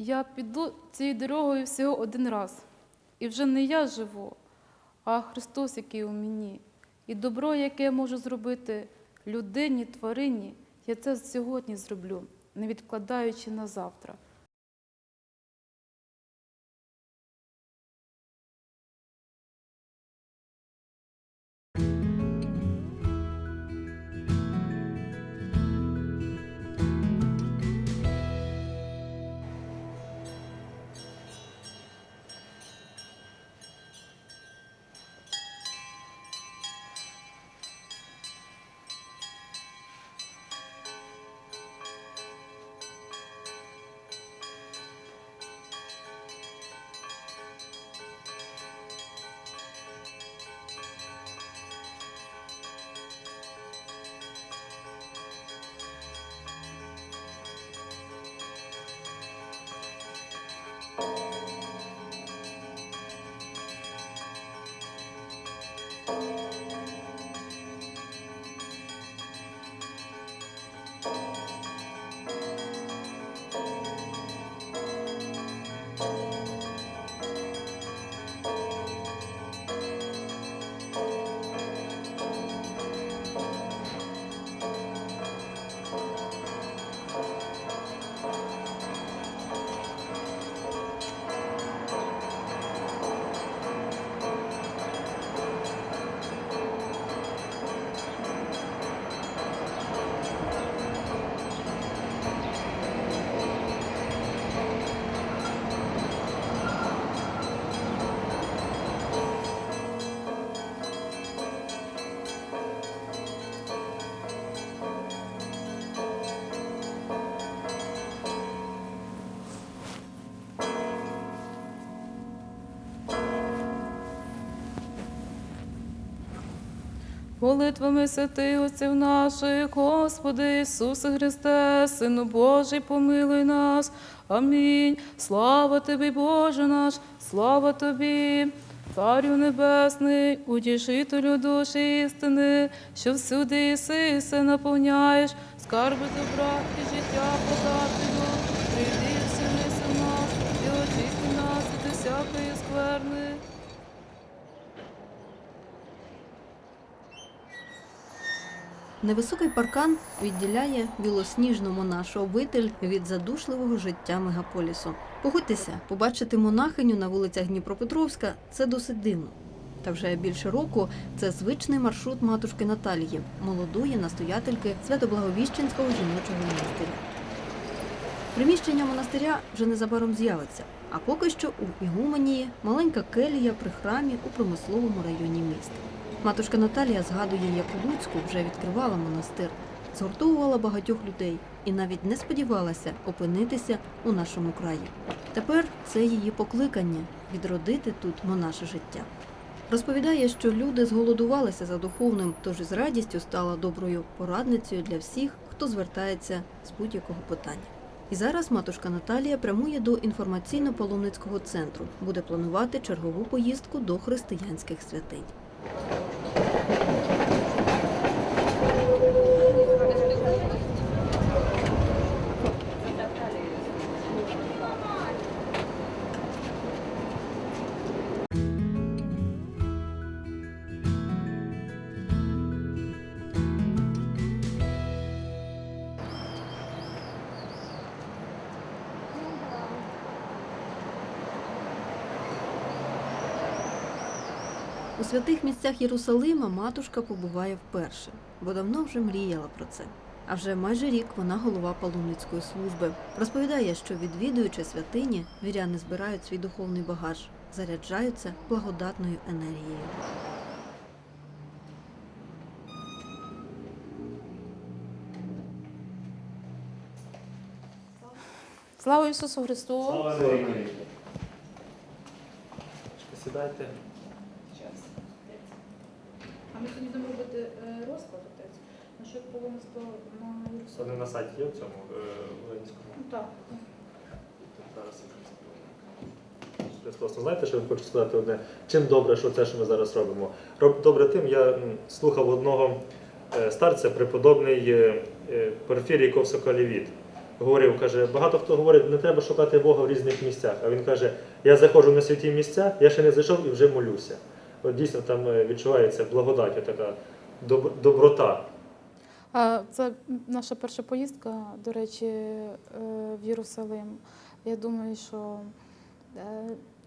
Я піду цією дорогою всього один раз. І вже не я живу, а Христос, який у мені. І добро, яке я можу зробити людині, тварині, я це сьогодні зроблю, не відкладаючи на завтра. Молитвами святих отців наших, Господи Ісусе Христе, Сину Божий, помилуй нас. Амінь. Слава Тобі, Боже наш, слава Тобі, Царю Небесний, утішителю душі істини, що всюди іси, і наповняєш, скарби добра і життя подателю. Прийди і вселися в нас, і очисти нас від усякої скверни. Невисокий паркан відділяє білосніжну монашу обитель від задушливого життя мегаполісу. Погодьтеся, побачити монахиню на вулицях Дніпропетровська це досить дивно. Та вже більше року це звичний маршрут матушки Наталії, молодої настоятельки Свято-Благовіщенського жіночого монастиря. Приміщення монастиря вже незабаром з'явиться, а поки що у Ігуменії маленька келія при храмі у промисловому районі міста. Матушка Наталія згадує, як у Луцьку вже відкривала монастир, згуртовувала багатьох людей і навіть не сподівалася опинитися у нашому краї. Тепер це її покликання відродити тут монаше життя. Розповідає, що люди зголодувалися за духовним, тож із радістю стала доброю порадницею для всіх, хто звертається з будь-якого питання. І зараз матушка Наталія прямує до інформаційно-паломницького центру, буде планувати чергову поїздку до християнських святинь. У святих місцях Єрусалима матушка побуває вперше, бо давно вже мріяла про це. А вже майже рік вона голова паломницької служби. Розповідає, що відвідуючи святині, віряни збирають свій духовний багаж, заряджаються благодатною енергією. Слава Ісусу Христу! Слава! Сідайте. Сьогодні робити е, розклад отець. Насчет паломництва на Вони на сайті є в цьому е, Ленінському. Ну, Так. Зараз. Ну, знаєте, що я хочу сказати одне? Чим добре, що це, що ми зараз робимо? Роб- Добре тим, я слухав одного е, старця, преподобний е, е, Порфірій Ковсоколівіт. говорив, каже, багато хто говорить, не треба шукати Бога в різних місцях. А він каже, я заходжу на святі місця, я ще не зайшов і вже молюся. От дійсно там е, відчувається благодать, така доброта. Це наша перша поїздка, до речі, е, в Єрусалим. Я думаю, що е,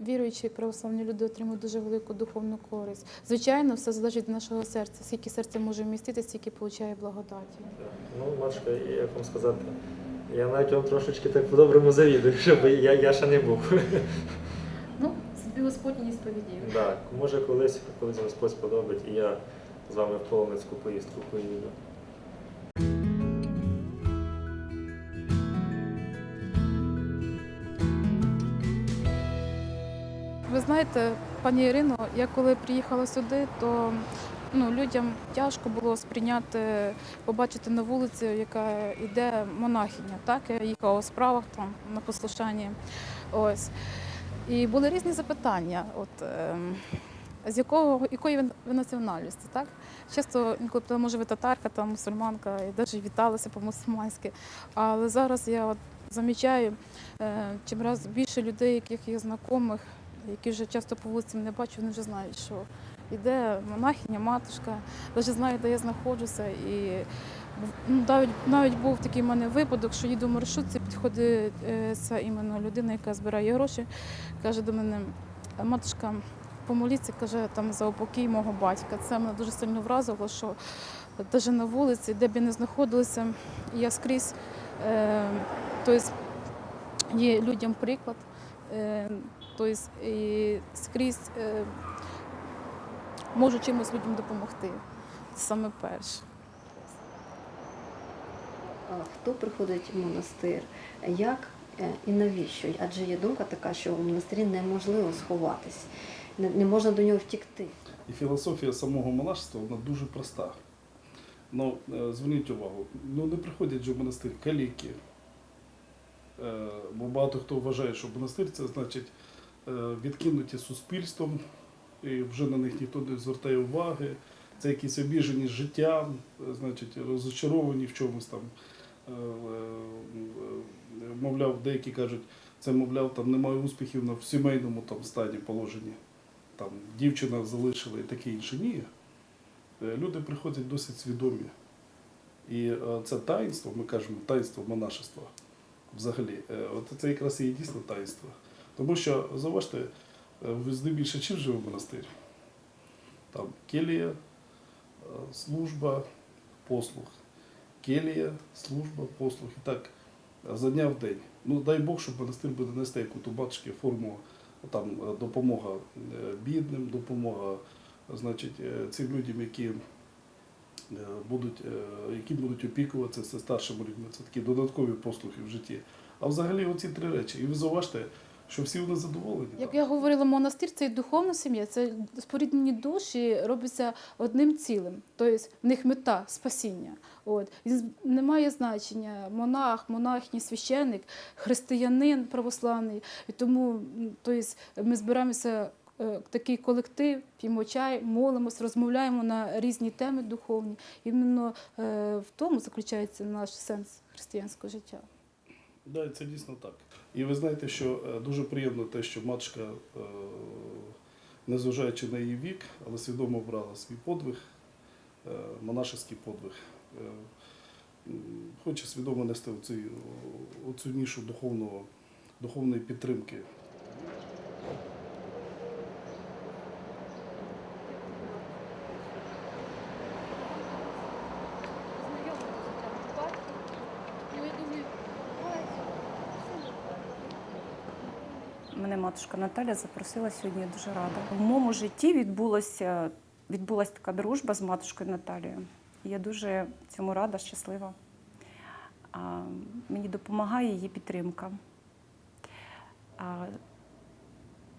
віруючі православні люди отримують дуже велику духовну користь. Звичайно, все залежить від нашого серця. Скільки серце може вмістити, стільки получає благодаті. Ну, Машка, як вам сказати, я навіть вам трошечки так по-доброму завідую, щоб я, я ще не був. Не сповідів. Так, може колись, колись Господь сподобить, і я з вами в Полонецьку поїздку поїду. Ви знаєте, пані Ірино, я коли приїхала сюди, то ну, людям тяжко було сприйняти, побачити на вулиці, яка йде монахиня. Так? Я їхала у справах там на послушанні. Ось. І були різні запитання. От, ем, з якого, якої ви національності, так? Часто інколи може ви татарка, там мусульманка, і навіть віталися по-мусульманськи. Але зараз я от замічаю, е, чим раз більше людей, яких є знайомих, які вже часто по вулицям не бачу, вони вже знають, що йде монахиня, матушка, навіть знають, де я знаходжуся. І навіть, навіть був такий в мене випадок, що їду в маршрутці, підходить е, іменно людина, яка збирає гроші, каже до мене, матушка, помоліться, каже, там за упокій мого батька. Це мене дуже сильно вразило, що навіть на вулиці, де б я не знаходилася, я скрізь е, є людям приклад. Е, Тобто і скрізь е, можу чимось людям допомогти. Це саме перше. Хто приходить в монастир? Як е, і навіщо? Адже є думка така, що в монастирі неможливо сховатись, не, можна до нього втікти. І філософія самого монашества вона дуже проста. Ну, е, зверніть увагу, ну не приходять же в монастир каліки. Е, Бо багато хто вважає, що монастир це значить відкинуті суспільством, і вже на них ніхто не звертає уваги. Це якісь обіжені життям, е, значить, розочаровані в чомусь там. Е, е, е, Мовляв, деякі кажуть, це, мовляв, там немає успіхів в сімейному там стані положенні там дівчина залишила і таке інше. Ні. Люди приходять досить свідомі. І це таїнство, ми кажемо, таїнство монашества взагалі. От це якраз і є дійсно таїнство. Тому що, зауважте, е, ви здебільше чим живе монастир? Там келія, служба, послуг. Келія, служба, послуг. І так за дня в день. Ну дай Бог, щоб монастир буде нести яку ту батюшки форму там е, допомога е, бідним, допомога значить, е, цим людям, які будуть, які будуть опікуватися це старшими людьми. Це такі додаткові послуги в житті. А взагалі оці три речі. І ви зауважте, що всі вони задоволені. Як я говорила, монастир це і духовна сім'я, це споріднені душі робляться одним цілим. Тобто в них мета спасіння. От. І з- немає значення монах, монахні, священник, християнин православний. І тому тобто, ми збираємося. е, Такий колектив, п'ємо чай, молимось, розмовляємо на різні теми духовні. Іменно е, в тому заключається наш сенс християнського життя. Да, це дійсно так. І ви знаєте, що е, дуже приємно те, що матушка, е, незважаючи на її вік, але свідомо брала свій подвиг, е, монашеський подвиг. Хоче свідомо нести оцю, оцю нішу духовного, духовної підтримки. Мене матушка Наталя запросила сьогодні, я дуже рада. В моєму житті відбулася, відбулася така дружба з матушкою Наталією. Я дуже цьому рада, щаслива. А, мені допомагає її підтримка. А,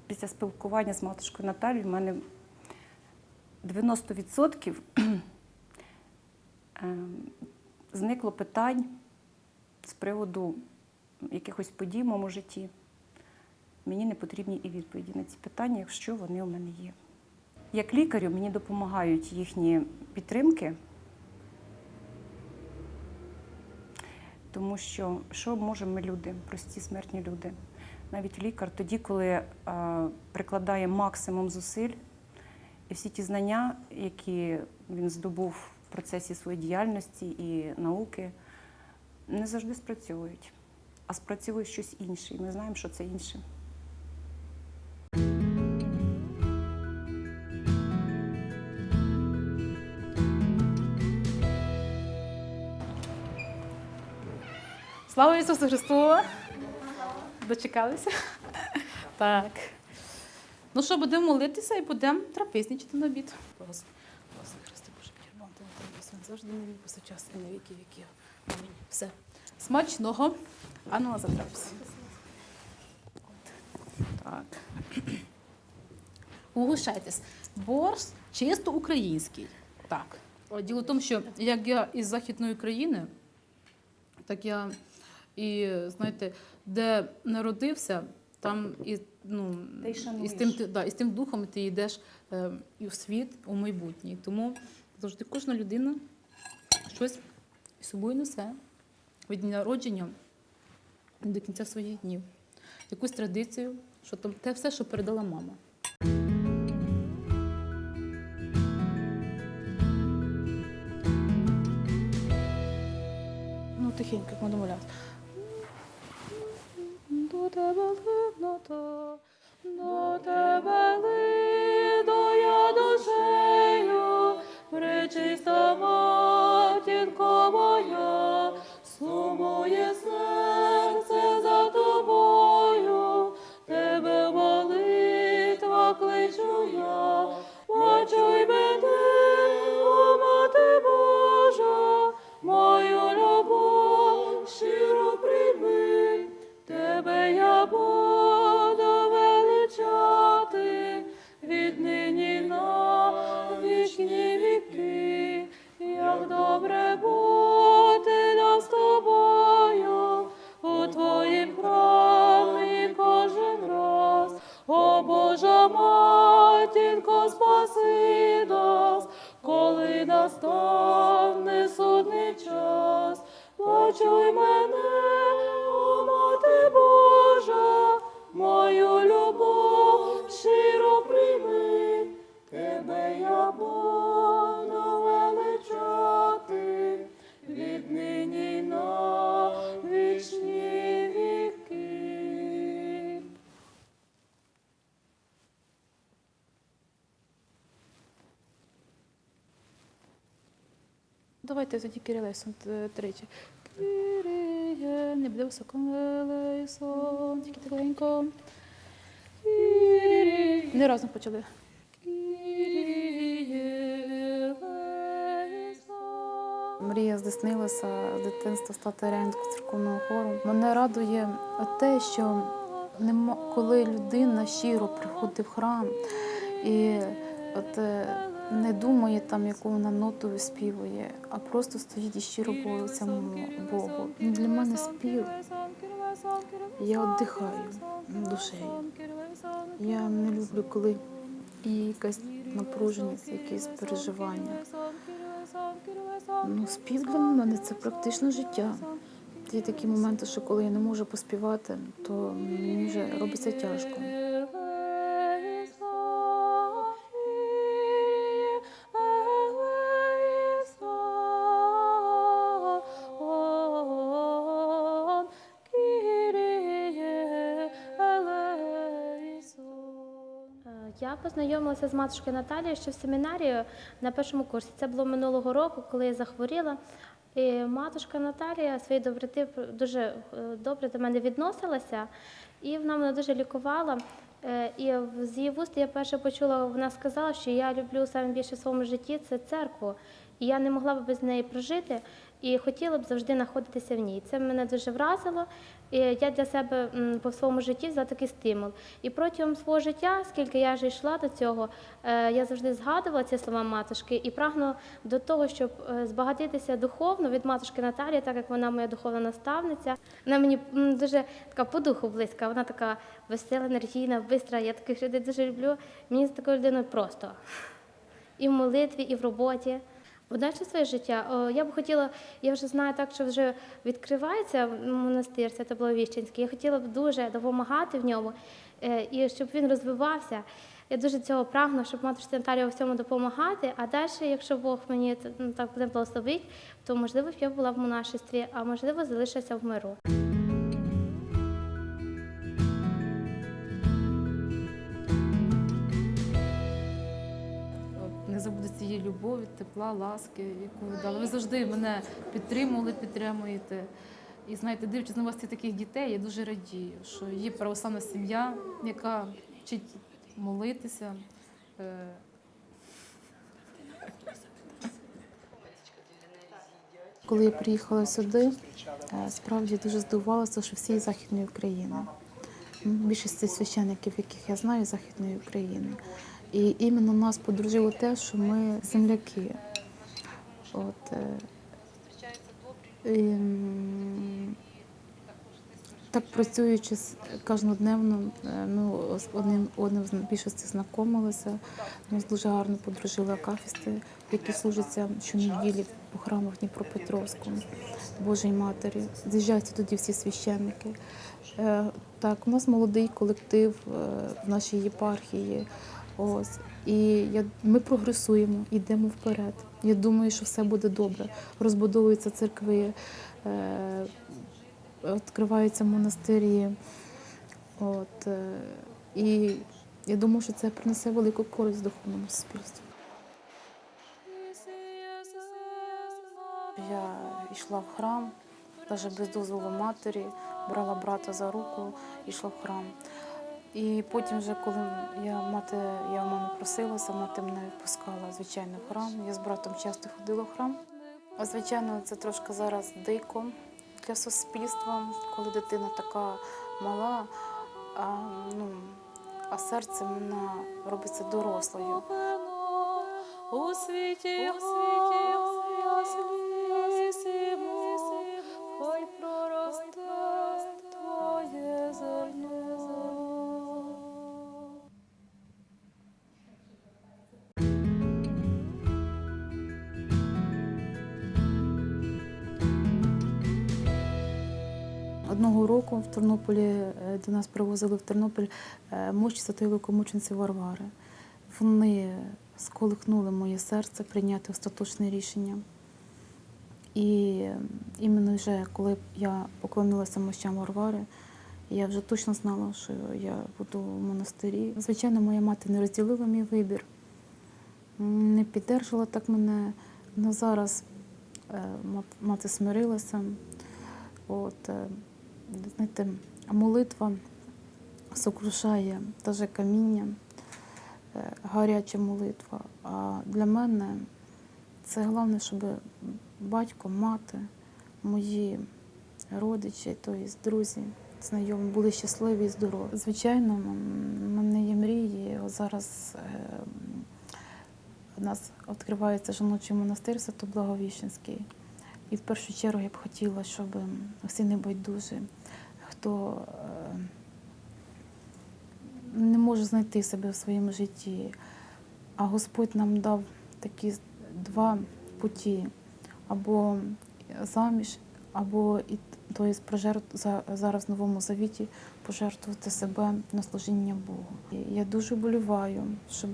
після спілкування з матушкою Наталією в мене 90% ем, зникло питань з приводу якихось подій в моєму житті мені не потрібні і відповіді на ці питання, якщо вони у мене є. Як лікарю мені допомагають їхні підтримки. Тому що що можемо ми люди, прості смертні люди? Навіть лікар тоді, коли е, прикладає максимум зусиль, і всі ті знання, які він здобув в процесі своєї діяльності і науки, не завжди спрацьовують, а спрацьовує щось інше. І ми знаємо, що це інше. Слава Ісусу Христу! Дочекалися? Так. Ну що, будемо молитися і будемо трапезничати на обід. Благос- Благослови Христе Боже, підірвав ти тебе, він завжди на вік, повсякчас і на віки віків. Амінь. Все. Смачного. А ну, затрапся. Так. Угощайтесь. Борщ чисто український. Так. Діло в тому, що як я із Західної країни, так я і знаєте, де народився, там і, ну, і, з тим, ти- да, і з тим духом ти йдеш е, і в світ, у майбутнє. Тому завжди кожна людина щось собою несе від народження до кінця своїх днів. Якусь традицію, що там те все, що передала мама. Ну, тихенько, як ми домовлялися. Тебе липнота, до тебе лиду коли настане судний час. Почуй мене, Давайте тоді Кирилейсон т- тричі. Кириє, не буде високом Лейсон, тільки тихенько. Не разом почали. Мрія здійснилася з дитинства стати регентського церковного хору. Мене радує те, що нема, коли людина щиро приходить в храм і от, е, не думає там, яку вона ноту виспівує, а просто стоїть і щиро молиться Богу. Ну, Для мене спів. Я віддихаю душею. Я не люблю, коли є якась напруженість, якісь переживання. Ну, спів для мене це практично життя. Є такі моменти, що коли я не можу поспівати, то мені вже робиться тяжко. Я познайомилася з матушкою Наталією ще в семінарії на першому курсі. Це було минулого року, коли я захворіла. І матушка Наталія своєї доброти дуже е, добре до мене відносилася, і вона мене дуже лікувала. Е, І з її вуст я перше почула, вона сказала, що я люблю саме більше в своєму житті це церкву. І я не могла б без неї прожити і хотіла б завжди знаходитися в ній. Це мене дуже вразило. І я для себе по своєму житті взяла такий стимул. І протягом свого життя, скільки я вже йшла до цього, е, я завжди згадувала ці слова матушки і прагну до того, щоб е, збагатитися духовно від матушки Наталії, так як вона моя духовна наставниця. Вона мені дуже така по духу близька, вона така весела, енергійна, бистра. Я таких людей дуже люблю. Мені з такою людиною просто і в молитві, і в роботі. Подальше своє життя. Я б хотіла, я вже знаю так, що вже відкривається монастир, це Я хотіла б дуже допомагати в ньому е, і щоб він розвивався. Я дуже цього прагну, щоб матушці Наталії у всьому допомагати. А далі, якщо Бог мені ну, так буде благословить, то можливо я була в монашестві, а можливо залишилася в миру. Цієї любові, тепла, ласки, яку ви дали. Ви завжди мене підтримували, підтримуєте. І знаєте, дивлячись на вас ці таких дітей, я дуже радію, що є православна сім'я, яка вчить молитися. Е, Коли я приїхала сюди, е, справді дуже здивувалася, що всі Західної України. Більшість священників, яких я знаю, Західної України. І іменно нас подружило те, що ми земляки. От, е, і, так працюючи кожнодневно, е, ми з одним одним з більшості знайомилися. Нас дуже гарно подружили акафісти, які служаться щонеділі у храмах Дніпропетровську, Божій Матері. З'їжджаються тоді всі священники. Е, Так, у нас молодий колектив в нашій єпархії. Ось. І я, ми прогресуємо, йдемо вперед. Я думаю, що все буде добре. Розбудовуються церкви, е, відкриваються монастирі. От, е, і я думаю, що це принесе велику користь духовному суспільству. Я йшла в храм, навіть без дозволу матері, брала брата за руку йшла в храм. І потім, вже, коли я мати, я в мами просилася, мати мене відпускала, звичайно, в храм. Я з братом часто ходила в храм. А звичайно, це трошки зараз дико для суспільства, коли дитина така мала, а, ну, а серце вона робиться дорослою. У світі, у світі, яслісимо, року в Тернополі е, до нас привозили в Тернопіль е, мощі святої великомучениці Варвари. Вони сколихнули моє серце прийняти остаточне рішення. І е, іменно вже коли я поклонилася мощам Варвари, я вже точно знала, що я буду в монастирі. Звичайно, моя мати не розділила мій вибір, не піддержала так мене. Але зараз мати смирилася. От, знаєте, молитва сокрушає даже каміння, е, гаряча молитва. А для мене це головне, щоб батько, мати, мої родичі, тобто друзі, знайомі були щасливі і здорові. Звичайно, в мене є мрії. Зараз е, у нас відкривається жіночий монастир Свято-Благовіщенський. І в першу чергу я б хотіла, щоб всі небайдужі, хто е, не може знайти себе в своєму житті, а Господь нам дав такі два путі або заміж, або і за- зараз в новому завіті пожертвувати себе на служіння Богу. І Я дуже болюваю, щоб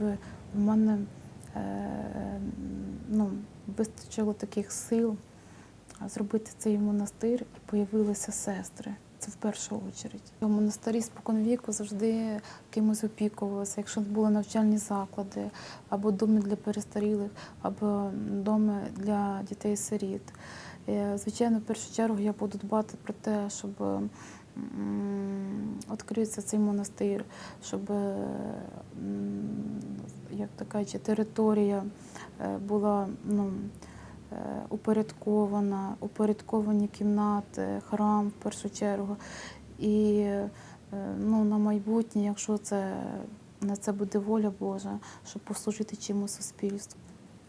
в мене е, ну, вистачило таких сил зробити цей монастир і появилися сестри. Це в першу чергу. У монастирі споконвіку завжди кимось опікувалися. Якщо були навчальні заклади, або доми для перестарілих, або доми для дітей-сиріт. Е, Звичайно, в першу чергу я буду дбати про те, щоб відкрився цей монастир, щоб е, як така чи територія е, була ну, упорядкована, упорядковані кімнати, храм в першу чергу. І е, ну, на майбутнє, якщо це, на це буде воля Божа, щоб послужити чимось суспільству.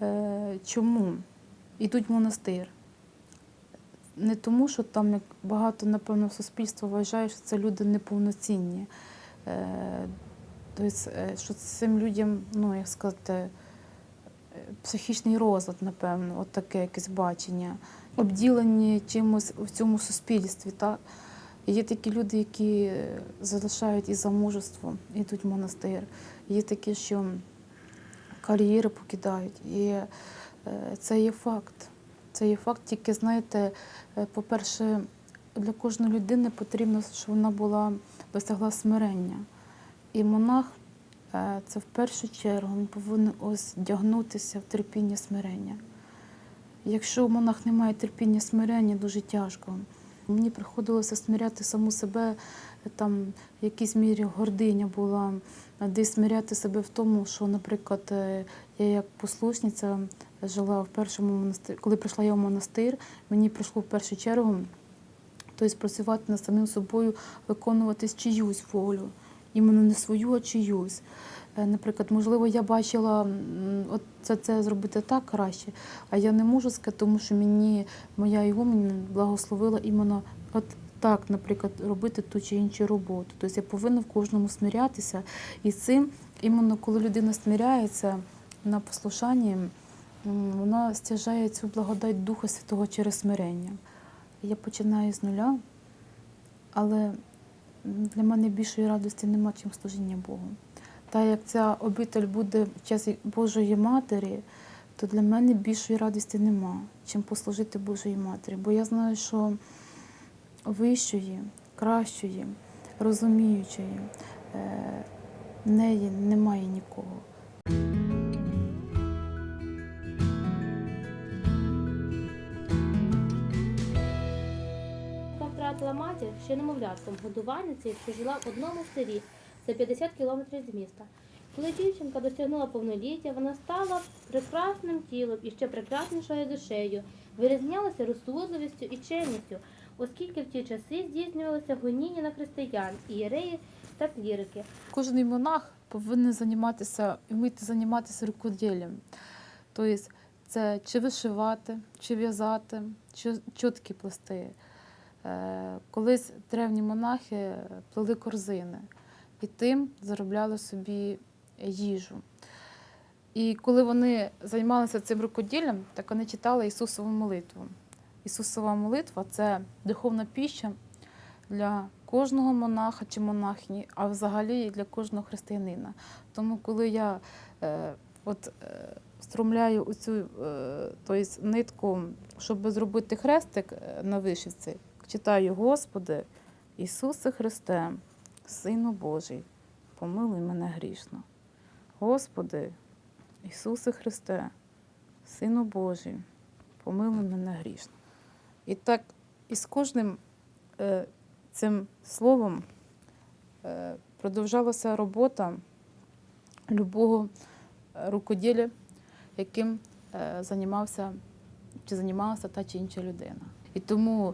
Е, Чому йдуть в монастир? Не тому, що там як багато, напевно, суспільство вважає, що це люди неповноцінні. Е, Тобто, е, що цим людям, ну як сказати, психічний розлад, напевно, от таке якесь бачення, обділені чимось у цьому суспільстві. Так? Є такі люди, які залишають і замужество, йдуть в монастир. Є такі, що кар'єри покидають. І е, це є факт. Це є факт, тільки знаєте, е, по-перше, для кожної людини потрібно, щоб вона була досягла смирення. І монах це в першу чергу він повинен ось вдягнутися в терпіння смирення. Якщо монах не має терпіння смирення, дуже тяжко. Мені приходилося смиряти саму себе, там в якійсь мірі гординя була, десь смиряти себе в тому, що, наприклад, е, я як послушниця жила в першому монастирі. Коли прийшла я в монастир, мені прийшло в першу чергу тобто працювати над самим собою, виконувати чиюсь волю. Іменно не свою, а чиюсь. Е, Наприклад, можливо, я бачила от це, це зробити так краще, а я не можу сказати, тому що мені моя його мені благословила іменно от так, наприклад, робити ту чи іншу роботу. Тобто я повинна в кожному смирятися. І цим, іменно коли людина смиряється на послушанні, вона стяжає цю благодать Духа Святого через смирення. Я починаю з нуля, але для мене більшої радості нема, чим служіння Богу. Та як ця обитель буде в час Божої Матері, то для мене більшої радості нема, чим послужити Божої Матері. Бо я знаю, що вищої, кращої, розуміючої е, неї немає нікого. Втратила матір ще немовлятком годувальницею, що жила в одному селі за 50 кілометрів від міста. Коли дівчинка досягнула повноліття, вона стала прекрасним тілом і ще прекраснішою душею, вирізнялася розсудливістю і чемністю, оскільки в ті часи здійснювалося гоніння на християн, ієреї та клірики. Кожен монах повинен займатися, вміти займатися рукоділлям. Тобто це чи вишивати, чи в'язати, чи чотки плести. Е, Колись древні монахи плели корзини і тим заробляли собі їжу. І коли вони займалися цим рукоділлям, так вони читали Ісусову молитву. Ісусова молитва це духовна піща для кожного монаха чи монахні, а взагалі і для кожного християнина. Тому коли я е, от, е, струмляю оцю е, тобто, нитку, щоб зробити хрестик е, на вишивці, читаю Господи, Ісусе Христе, Сину Божий, помилуй мене грішно. Господи, Ісусе Христе, Сину Божий, помилуй мене грішно. І так і з кожним е, цим словом е, продовжалася робота любого рукоділля, яким е, займався чи займалася та чи інша людина. І тому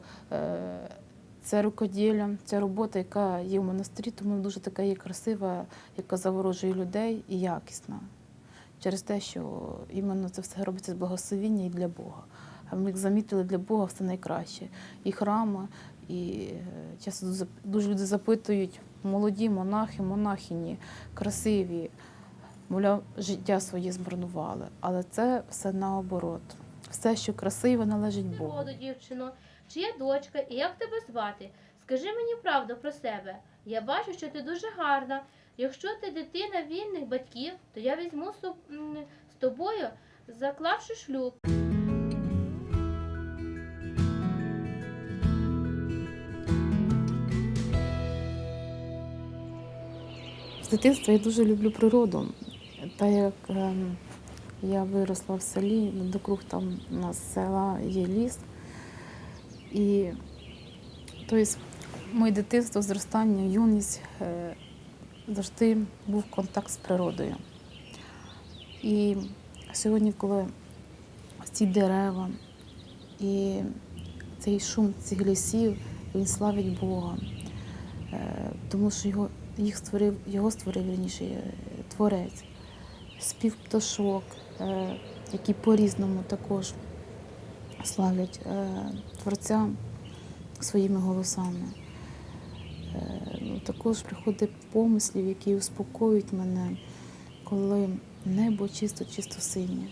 це рукоділля, ця робота, яка є в монастирі, тому дуже така є красива, яка заворожує людей і якісна. Через те, що іменно це все робиться з благословіння і для Бога. А ми замітили для Бога все найкраще. І храми, і е, часто дуже люди запитують, молоді монахи, монахині, красиві, мовляв, життя своє змарнували. Але це все наоборот. Все, що красиве, належить Богу. Воду, дівчино, чия дочка і як тебе звати? Скажи мені правду про себе. Я бачу, що ти дуже гарна. Якщо ти дитина вільних батьків, то я візьму з тобою, заклавши шлюб. З дитинства я дуже люблю природу. Та як ем, я виросла в селі, довкруг там у нас села є ліс. І тобто, моє дитинство, зростання, юність е, завжди був контакт з природою. І сьогодні, коли ці дерева і цей шум цих лісів, він славить Бога, Е, тому що його, їх створив, його створив вірніше, е, творець, спів пташок, е, які по-різному також славлять е, Творця своїми голосами. Е, ну, Також приходить помислів, які успокоюють мене, коли небо чисто-чисто синє.